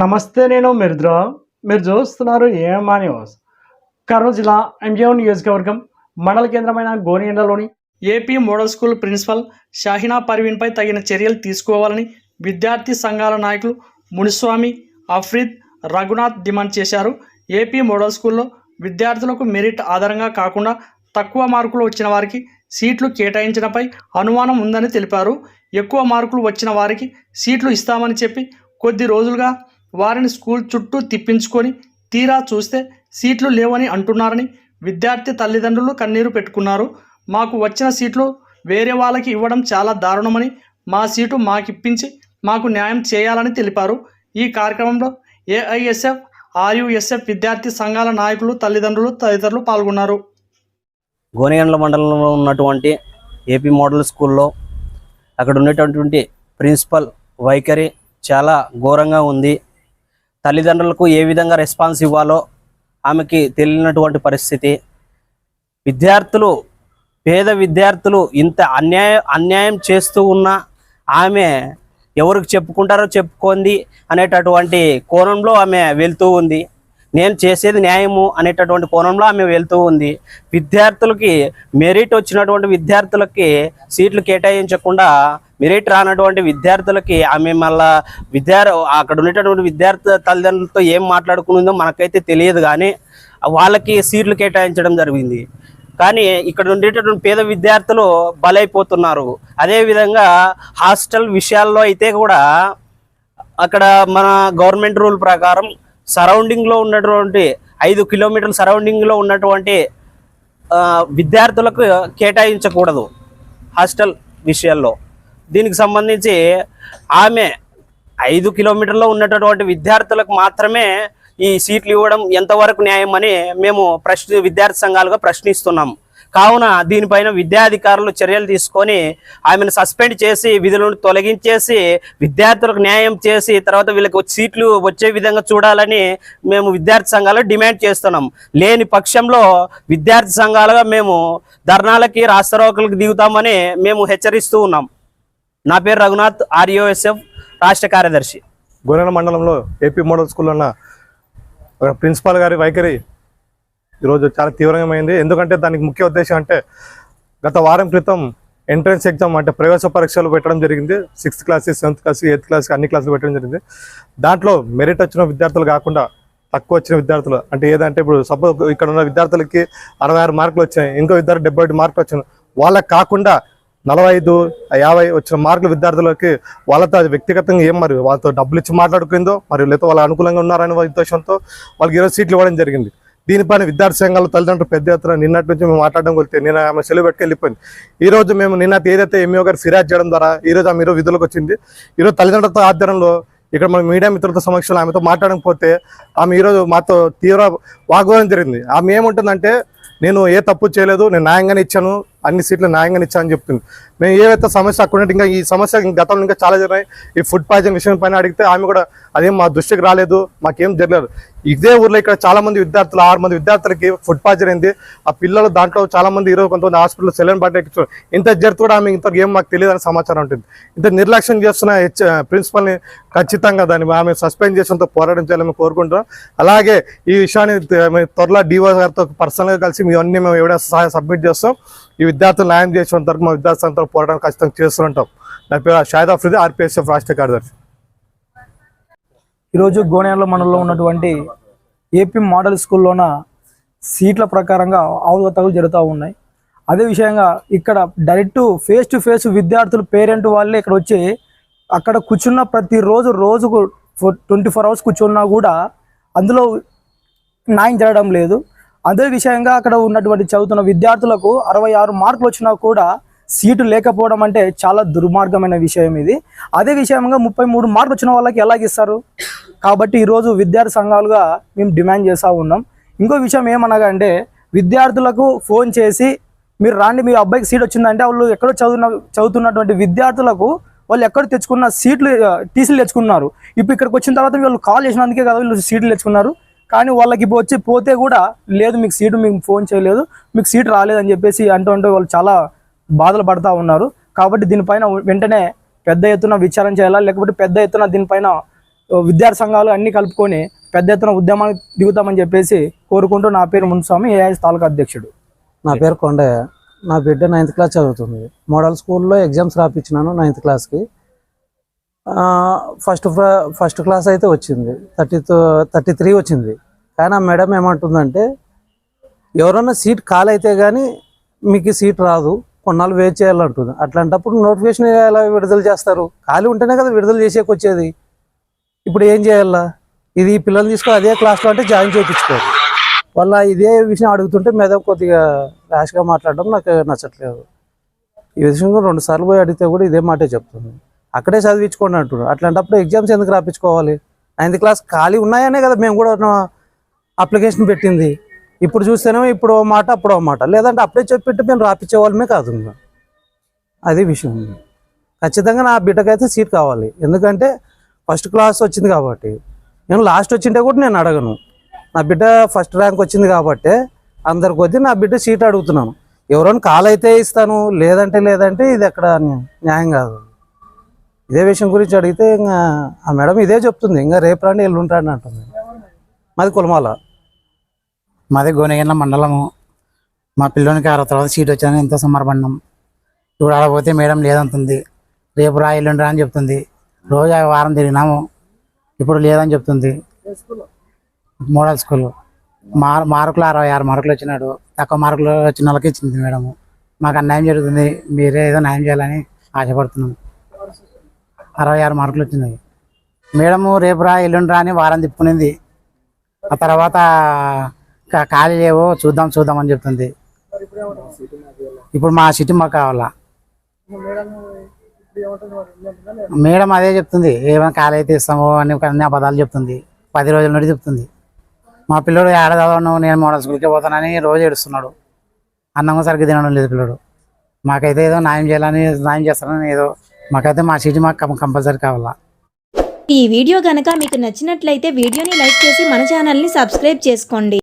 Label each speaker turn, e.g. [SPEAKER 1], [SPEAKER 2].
[SPEAKER 1] నమస్తే నేను మిర్ద్రా మీరు చూస్తున్నారు ఏమా న్యూస్. కర్నూలు జిల్లా ఎంజీఓ నియోజకవర్గం మండల కేంద్రమైన గోనియండలోని AP model school principal Shahina పర్వీన్పై తగిన చర్యలు తీసుకోవాలని విద్యార్థి సంఘాల నాయకులు మునిస్వామి అఫ్రీద్ రఘునాథ్ డిమాండ్ చేశారు. ఏపీ మోడల్ స్కూల్లో విద్యార్థులకు మెరిట్ ఆధారంగా కాకుండా తక్కువ మార్కులు వచ్చిన వారికి సీట్లు కేటాయించడంపై అనుమానం ఉందని తెలిపారు. ఎక్కువ మార్కులు వచ్చిన వారికి సీట్లు ఇస్తామని చెప్పి కొద్ది రోజులుగా వారిని స్కూల్ చుట్టూ తిప్పించుకొని తీరా చూస్తే సీట్లు లేవని అంటున్నారని విద్యార్థి తల్లిదండ్రులు కన్నీరు పెట్టుకున్నారు. మాకు వచ్చిన సీట్లు వేరే వాళ్ళకి ఇవ్వడం చాలా దారుణమని మా సీటు మాకిప్పించి మాకు న్యాయం చేయాలని తెలిపారు. ఈ కార్యక్రమంలో ఏఐఎస్ఎఫ్ ఆర్యుఎస్ఎఫ్ విద్యార్థి సంఘాల నాయకులు తల్లిదండ్రులు తదితరులు పాల్గొన్నారు.
[SPEAKER 2] గోనెగండ్ల మండలంలో ఉన్నటువంటి ఏపీ మోడల్ స్కూల్లో అక్కడ ఉండేటటువంటి ప్రిన్సిపల్ వైఖరి చాలా ఘోరంగా ఉంది. తల్లిదండ్రులకు ఏ విధంగా రెస్పాన్స్ ఇవ్వాలో ఆమెకి తెలియనటువంటి పరిస్థితి. విద్యార్థులు పేద విద్యార్థులు ఇంత అన్యాయ అన్యాయం చేస్తూ ఉన్నా ఆమె ఎవరికి చెప్పుకుంటారో చెప్పుకోండి అనేటటువంటి కోణంలో ఆమె వెళ్తూ ఉంది. నేను చేసేది న్యాయము అనేటటువంటి కోణంలో ఆమె వెళ్తూ ఉంది. విద్యార్థులకి మెరిట్ వచ్చినటువంటి విద్యార్థులకి సీట్లు కేటాయించకుండా మెరిట్ రానటువంటి విద్యార్థులకి ఆమె మళ్ళా విద్యార్ అక్కడ ఉండేటటువంటి విద్యార్థి తల్లిదండ్రులతో ఏం మాట్లాడుకునిందో మనకైతే తెలియదు కానీ వాళ్ళకి సీట్లు కేటాయించడం జరిగింది. కానీ ఇక్కడ ఉండేటటువంటి పేద విద్యార్థులు బలైపోతున్నారు. అదేవిధంగా హాస్టల్ విషయాల్లో అయితే కూడా అక్కడ మన గవర్నమెంట్ రూల్ ప్రకారం సరౌండింగ్లో ఉన్నటువంటి ఐదు కిలోమీటర్ల సరౌండింగ్లో ఉన్నటువంటి విద్యార్థులకు కేటాయించకూడదు హాస్టల్ విషయాల్లో. దీనికి సంబంధించి ఆమె ఐదు కిలోమీటర్లో ఉన్నటువంటి విద్యార్థులకు మాత్రమే ఈ సీట్లు ఇవ్వడం ఎంతవరకు న్యాయం అని మేము ప్రశ్న విద్యార్థి సంఘాలుగా ప్రశ్నిస్తున్నాం కావున దీనిపైన విద్యాధికారులు చర్యలు తీసుకొని ఆమెను సస్పెండ్ చేసి విధులను తొలగించేసి విద్యార్థులకు న్యాయం చేసి తర్వాత వీళ్ళకి సీట్లు వచ్చే విధంగా చూడాలని మేము విద్యార్థి సంఘాలు డిమాండ్ చేస్తున్నాం. లేని పక్షంలో విద్యార్థి సంఘాలుగా మేము ధర్నాలకి రాస్తారోకులకు దిగుతామని మేము హెచ్చరిస్తూ ఉన్నాం. నా పేరు రఘునాథ్ ఆర్యోఎస్ఎఫ్ రాష్ట్ర కార్యదర్శి.
[SPEAKER 3] గోనెల మండలంలో ఏపీ మోడల్ స్కూల్ ఉన్న ప్రిన్సిపాల్ గారి వైఖరి ఈరోజు చాలా తీవ్రమైంది. ఎందుకంటే దానికి ముఖ్య ఉద్దేశం అంటే గత వారం క్రితం ఎంట్రన్స్ ఎగ్జామ్ అంటే ప్రవేశ పరీక్షలు పెట్టడం జరిగింది. Sixth class seventh class eighth class అన్ని క్లాసులు పెట్టడం జరిగింది. దాంట్లో మెరిట్ వచ్చిన విద్యార్థులు కాకుండా తక్కువ వచ్చిన విద్యార్థులు అంటే ఏదంటే ఇప్పుడు సపోజ్ ఇక్కడ ఉన్న విద్యార్థులకి అరవై ఆరు మార్కులు వచ్చాయి ఇంకో విద్యార్థి డెబ్బై మార్కులు వచ్చాయి వాళ్ళకి కాకుండా నలభై ఐదు యాభై వచ్చిన మార్కుల విద్యార్థులకి వాళ్ళతో అది వ్యక్తిగతంగా ఏం మరి వాళ్ళతో డబ్బులు ఇచ్చి మాట్లాడుకుందో మరి లేకపోతే వాళ్ళ అనుకూలంగా ఉన్నారనే ఉద్దేశంతో వాళ్ళకి ఈరోజు సీట్లు ఇవ్వడం జరిగింది. దీనిపైన విద్యార్థి సంఘాలు తల్లిదండ్రులు పెద్ద ఎత్తున నిన్నటి నుంచి మేము మాట్లాడడం కొలితే నేను ఆమె సెలవు పెట్టుకు వెళ్ళిపోయింది. ఈ రోజు మేము నిన్నటి ఏదైతే ఎంఈఓ గారు ఫిర్యాదు చేయడం ద్వారా ఈ రోజు ఆమె ఈరోజు విధులకు వచ్చింది. ఈరోజు తల్లిదండ్రులతో ఆధ్వర్యంలో ఇక్కడ మన మీడియా మిత్రులతో సమక్షంలో ఆమెతో మాట్లాడకపోతే ఆమె ఈరోజు మాతో తీవ్ర వాగ్వాదం జరిగింది. ఆమె ఏముంటుందంటే నేను ఏ తప్పు చేయలేదు నేను న్యాయంగానే ఇచ్చాను అన్ని సీట్లు న్యాయంగా ఇచ్చా అని చెప్తుంది మేము ఏవైతే సమస్య అక్కడ ఇంకా ఈ సమస్య గతంలో ఇంకా చాలా జరిగినాయి. ఈ ఫుడ్ పాయిజన్ విషయం పైన అడిగితే ఆమె కూడా అదేం మా దృష్టికి రాలేదు మాకేం జరగలేదు ఇదే ఊర్లో ఇక్కడ చాలా మంది విద్యార్థులు ఆరు మంది విద్యార్థులకి ఫుడ్ పాయిజన్ అయింది. ఆ పిల్లలు దాంట్లో చాలా మంది ఈరోజు కొంతమంది హాస్పిటల్ సెలైన్ పడ్డ ఇంత జరుగుతూ కూడా ఆమె ఇంత ఏం మాకు తెలియదని సమాచారం ఉంటుంది. ఇంత నిర్లక్ష్యం చేస్తున్న ప్రిన్సిపల్ని ఖచ్చితంగా దాన్ని ఆమె సస్పెండ్ చేసేంత పోరాటం చేయాలని కోరుకుంటున్నాం. అలాగే ఈ విషయాన్ని త్వరలో డివో గారితో పర్సనల్గా కలిసి మీ అన్ని మేము ఎవిడెన్స్ సహాయం సబ్మిట్ చేస్తాం. ఈ విద్యార్థులు న్యాయం చేసేంత వరకు మా విద్యార్థులంతా పోరాటం ఖచ్చితంగా చేస్తుంటాం నా పేరు షాహిద్ అఫ్రిది ఆర్పిఎస్ఎఫ్ రాష్ట్ర కార్యదర్శి.
[SPEAKER 4] ఈరోజు గోనెల మండలంలో ఉన్నటువంటి ఏపీ మోడల్ స్కూల్లోన సీట్ల ప్రకారంగా అవగతలు జరుగుతూ ఉన్నాయి. అదే విషయంగా ఇక్కడ డైరెక్ట్ ఫేస్ టు ఫేస్ విద్యార్థులు పేరెంట్ వాళ్ళే ఇక్కడ వచ్చి అక్కడ కూర్చున్న ప్రతిరోజు రోజుకు ట్వంటీ ఫోర్ అవర్స్ కూర్చున్నా కూడా అందులో న్యాయం జరగడం లేదు. అదే విషయంగా అక్కడ ఉన్నటువంటి చదువుతున్న విద్యార్థులకు అరవై ఆరు మార్కులు వచ్చినా కూడా సీటు లేకపోవడం అంటే చాలా దుర్మార్గమైన విషయం ఇది. అదే విషయంగా ముప్పై మూడు మార్కులు వచ్చిన వాళ్ళకి ఎలాగిస్తారు కాబట్టి ఈరోజు విద్యార్థి సంఘాలుగా మేము డిమాండ్ చేస్తూ ఉన్నాం. ఇంకో విషయం ఏమనగా అంటే విద్యార్థులకు ఫోన్ చేసి మీరు రాండి మీ అబ్బాయికి సీట్ వచ్చిందంటే వాళ్ళు ఎక్కడో చదువున చదువుతున్నటువంటి విద్యార్థులకు వాళ్ళు ఎక్కడ తెచ్చుకున్న సీట్లు టీసీలు తెచ్చుకున్నారు. ఇప్పుడు ఇక్కడికి వచ్చిన తర్వాత వీళ్ళు కాల్ చేసినందుకే కదా వీళ్ళు సీట్లు తెచ్చుకున్నారు. కానీ వాళ్ళకి ఇప్పుడు వచ్చి పోతే కూడా లేదు మీకు సీటు మీకు ఫోన్ చేయలేదు మీకు సీట్ రాలేదని చెప్పేసి అంటూ ఉంటే వాళ్ళు చాలా బాధలు పడతా ఉన్నారు. కాబట్టి దీనిపైన వెంటనే పెద్ద ఎత్తున విచారణ చేయాలా? లేకపోతే పెద్ద ఎత్తున దీనిపైన విద్యార్థి సంఘాలు అన్ని కలుపుకొని పెద్ద ఎత్తున ఉద్యమానికి దిగుతామని చెప్పేసి కోరుకుంటూ నా పేరు మున్స్వామి ఏఐఎస్ తాలూకా అధ్యక్షుడు.
[SPEAKER 5] నా పేరు కొండయ్య నా బిడ్డ నైన్త్ క్లాస్ చదువుతుంది. మోడల్ స్కూల్లో ఎగ్జామ్స్ రాపించినాను నైన్త్ క్లాస్కి ఫస్ట్ ఫస్ట్ క్లాస్ అయితే వచ్చింది. థర్టీ థర్టీ త్రీ వచ్చింది. కానీ ఆ మేడం ఏమంటుందంటే ఎవరన్నా సీట్ ఖాళీ అయితే కానీ మీకు సీట్ రాదు. కొన్నాళ్ళు వెయిట్ చేయాలంటుంది అట్లాంటప్పుడు నోటిఫికేషన్ ఎలా విడుదల చేస్తారు? ఖాళీ ఉంటేనే కదా విడుదల చేసేకొచ్చేది. ఇప్పుడు ఏం చేయాలా? ఇది పిల్లల్ని తీసుకొని అదే క్లాస్లో అంటే జాయిన్ చేయించుకోరు. వాళ్ళ ఇదే విషయం అడుగుతుంటే మీద కొద్దిగా ర్యాష్గా మాట్లాడడం నాకు నచ్చట్లేదు. ఈ విషయంలో రెండు సార్లు పోయి అడిగితే కూడా ఇదే మాటే చెప్తుంది. అక్కడే చదివించుకోండి అంటున్నారు. అట్లాంటప్పుడు ఎగ్జామ్స్ ఎందుకు రాపించుకోవాలి? నైన్త్ క్లాస్ ఖాళీ ఉన్నాయనే కదా మేము కూడా అప్లికేషన్ పెట్టింది. ఇప్పుడు చూస్తేనేమో ఇప్పుడు ఓ మాట అప్పుడు ఓ మాట. లేదంటే అప్పుడే చెప్పిట్టు మేము రాపించే వాళ్ళమే కాదు అదే అది విషయం. ఖచ్చితంగా నా బిడ్డకైతే సీట్ కావాలి. ఎందుకంటే ఫస్ట్ క్లాస్ వచ్చింది కాబట్టి. నేను లాస్ట్ వచ్చింటే కూడా నేను అడగను. నా బిడ్డ ఫస్ట్ ర్యాంక్ వచ్చింది కాబట్టి అందరి కొద్దీ నా బిడ్డ సీట్ అడుగుతున్నాను. ఎవరైనా కాల్ అయితే ఇస్తాను లేదంటే లేదంటే ఇది ఎక్కడ న్యాయం కాదు. ఇదే విషయం గురించి అడిగితే ఇంకా ఆ మేడం ఇదే చెప్తుంది. ఇంకా రేపు రాండి ఎల్లుంటాడని అంటుంది. మాది కులమాల.
[SPEAKER 6] మాది గోనగిన్న మండలము. మా పిల్లోనికి ఆరో తర్వాత సీట్ వచ్చాను ఎంతో సమర్పణం ఇప్పుడు ఆడ పోతే మేడం లేదంటుంది. రేపు రా ఎల్లుండి రా అని చెప్తుంది. రోజు ఆ వారం తిరిగినాము. ఇప్పుడు లేదని చెప్తుంది. Model school. మార్ మార్కులు అరవై ఆరు మార్కులు వచ్చినాడు. తక్కువ మార్కులు వచ్చిన వాళ్ళకి ఇచ్చింది మేడం మాకు అన్యాయం జరుగుతుంది. మీరే ఏదో న్యాయం చేయాలని ఆశపడుతున్నాం. అరవై ఆరు మార్కులు వచ్చినాయి. మేడము రేపు రా ఎల్లుండి రా అని వారం తిప్పుకునింది. ఆ తర్వాత ఖాళీ లేవో చూద్దాం చూద్దాం అని చెప్తుంది. ఇప్పుడు మా సిటీ మాకు కావాలా? మేడం అదే చెప్తుంది ఏమైనా ఖాళీ అయితే ఇస్తామో అని అన్ని అబద్ధాలు చెప్తుంది. పది రోజుల నుండి చెప్తుంది. మా పిల్లడు ఏడ చదవను నేను మోడల్ స్కూల్కి పోతానని రోజు ఏడుస్తున్నాడు. అన్నం సరిగ్గా తినడం లేదు పిల్లడు. మాకైతే ఏదో న్యాయం చేయాలని న్యాయం చేస్తానని ఏదో మాకైతే మా సిటీ మాకు కంపల్సరీ కావాలా?
[SPEAKER 7] ఈ వీడియో కనుక మీకు నచ్చినట్లయితే వీడియోని లైక్ చేసి మన ఛానల్ని సబ్స్క్రైబ్ చేసుకోండి.